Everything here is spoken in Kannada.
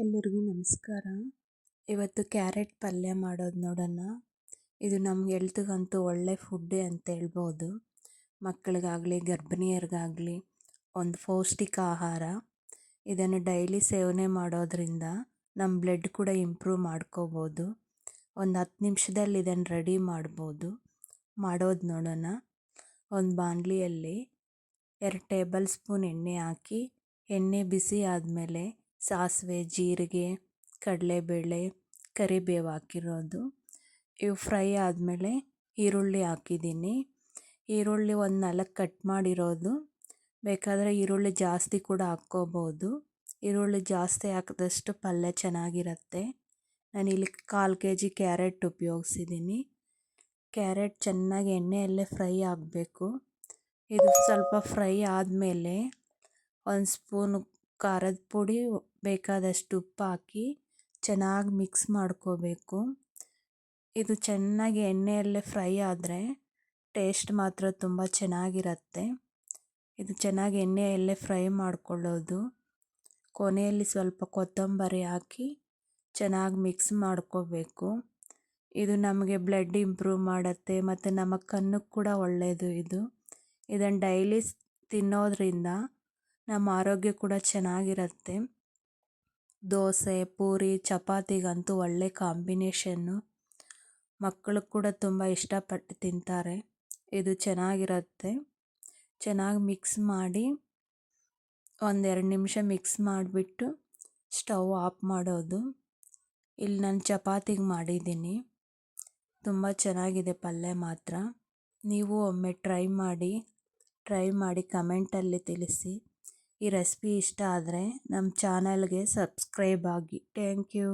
ಎಲ್ಲರಿಗೂ ನಮಸ್ಕಾರ. ಇವತ್ತು ಕ್ಯಾರೆಟ್ ಪಲ್ಯ ಮಾಡೋದು ನೋಡೋಣ ಇದು ನಮ್ಮ ಹೆಲ್ತ್ಗಂತೂ ಒಳ್ಳೆ ಫುಡ್ಡೇ ಅಂತ ಹೇಳ್ಬೋದು. ಮಕ್ಕಳಿಗಾಗಲಿ ಗರ್ಭಿಣಿಯರಿಗಾಗಲಿ ಒಂದು ಪೌಷ್ಟಿಕ ಆಹಾರ. ಇದನ್ನು ಡೈಲಿ ಸೇವನೆ ಮಾಡೋದ್ರಿಂದ ನಮ್ಮ ಬ್ಲಡ್ ಕೂಡ ಇಂಪ್ರೂವ್ ಮಾಡ್ಕೋಬೋದು. ಒಂದು ಹತ್ತು ನಿಮಿಷದಲ್ಲಿ ಇದನ್ನು ರೆಡಿ ಮಾಡ್ಬೋದು. ಮಾಡೋದು ನೋಡೋಣ ಒಂದು ಬಾಣಲಿಯಲ್ಲಿ ಎರಡು ಟೇಬಲ್ ಸ್ಪೂನ್ ಎಣ್ಣೆ ಹಾಕಿ, ಎಣ್ಣೆ ಬಿಸಿ ಆದಮೇಲೆ ಸಾಸಿವೆ, ಜೀರಿಗೆ, ಕಡಲೆಬೇಳೆ, ಕರಿಬೇವು ಹಾಕಿರೋದು. ಇವು ಫ್ರೈ ಆದಮೇಲೆ ಈರುಳ್ಳಿ ಹಾಕಿದ್ದೀನಿ. ಈರುಳ್ಳಿ ಒಂದು ನಾಲ್ಕು ಕಟ್ ಮಾಡಿರೋದು. ಬೇಕಾದರೆ ಈರುಳ್ಳಿ ಜಾಸ್ತಿ ಕೂಡ ಹಾಕ್ಕೋಬೋದು. ಈರುಳ್ಳಿ ಜಾಸ್ತಿ ಹಾಕಿದಷ್ಟು ಪಲ್ಯ ಚೆನ್ನಾಗಿರುತ್ತೆ. ಇಲ್ಲಿ ಕಾಲು ಕೆ ಜಿ ಕ್ಯಾರೆಟ್ ಉಪಯೋಗಿಸಿದ್ದೀನಿ ಕ್ಯಾರೆಟ್ ಚೆನ್ನಾಗಿ ಎಣ್ಣೆಯಲ್ಲೇ ಫ್ರೈ ಆಗಬೇಕು. ಇದು ಸ್ವಲ್ಪ ಫ್ರೈ ಆದಮೇಲೆ ಒಂದು ಸ್ಪೂನು ಖಾರದ ಪುಡಿ ಬೇಕಾದಷ್ಟು ಉಪ್ಪು ಹಾಕಿ ಚೆನ್ನಾಗಿ ಮಿಕ್ಸ್ ಮಾಡ್ಕೋಬೇಕು. ಇದು ಚೆನ್ನಾಗಿ ಎಣ್ಣೆಯಲ್ಲೇ ಫ್ರೈ ಆದರೆ ಟೇಸ್ಟ್ ಮಾತ್ರ ತುಂಬ ಚೆನ್ನಾಗಿರತ್ತೆ. ಇದು ಚೆನ್ನಾಗಿ ಎಣ್ಣೆಯಲ್ಲೇ ಫ್ರೈ ಮಾಡ್ಕೊಳ್ಳೋದು. ಕೊನೆಯಲ್ಲಿ ಸ್ವಲ್ಪ ಕೊತ್ತಂಬರಿ ಹಾಕಿ ಚೆನ್ನಾಗಿ ಮಿಕ್ಸ್ ಮಾಡ್ಕೋಬೇಕು. ಇದು ನಮಗೆ ಬ್ಲಡ್ ಇಂಪ್ರೂವ್ ಮಾಡುತ್ತೆ ಮತ್ತು ನಮ್ಮ ಕಣ್ಣಿಗೆ ಕೂಡ ಒಳ್ಳೆಯದು ಇದು. ಇದನ್ನು ಡೈಲಿ ತಿನ್ನೋದರಿಂದ ನಮ್ಮ ಆರೋಗ್ಯ ಕೂಡ ಚೆನ್ನಾಗಿರುತ್ತೆ. ದೋಸೆ, ಪೂರಿ, ಚಪಾತಿಗಂತೂ ಒಳ್ಳೆ ಕಾಂಬಿನೇಷನ್ನು ಮಕ್ಕಳು ಕೂಡ ತುಂಬ ಇಷ್ಟಪಟ್ಟು ತಿಂತಾರೆ. ಇದು ಚೆನ್ನಾಗಿರುತ್ತೆ. ಚೆನ್ನಾಗಿ ಮಿಕ್ಸ್ ಮಾಡಿ ಒಂದೆರಡು ನಿಮಿಷ ಮಿಕ್ಸ್ ಮಾಡಿಬಿಟ್ಟು ಸ್ಟವ್ ಆಫ್ ಮಾಡೋದು. ಇಲ್ಲಿ ನಾನು ಚಪಾತಿಗೆ ಮಾಡಿದ್ದೀನಿ. ತುಂಬ ಚೆನ್ನಾಗಿದೆ ಪಲ್ಯ ಮಾತ್ರ. ನೀವು ಒಮ್ಮೆ ಟ್ರೈ ಮಾಡಿ ಟ್ರೈ ಮಾಡಿ ಕಮೆಂಟಲ್ಲಿ ತಿಳಿಸಿ. ಈ ರೆಸಿಪಿ ಇಷ್ಟ ಆದರೆ ನಮ್ಮ ಚಾನಲ್ಗೆ ಸಬ್ಸ್ಕ್ರೈಬ್ ಆಗಿ. Thank you.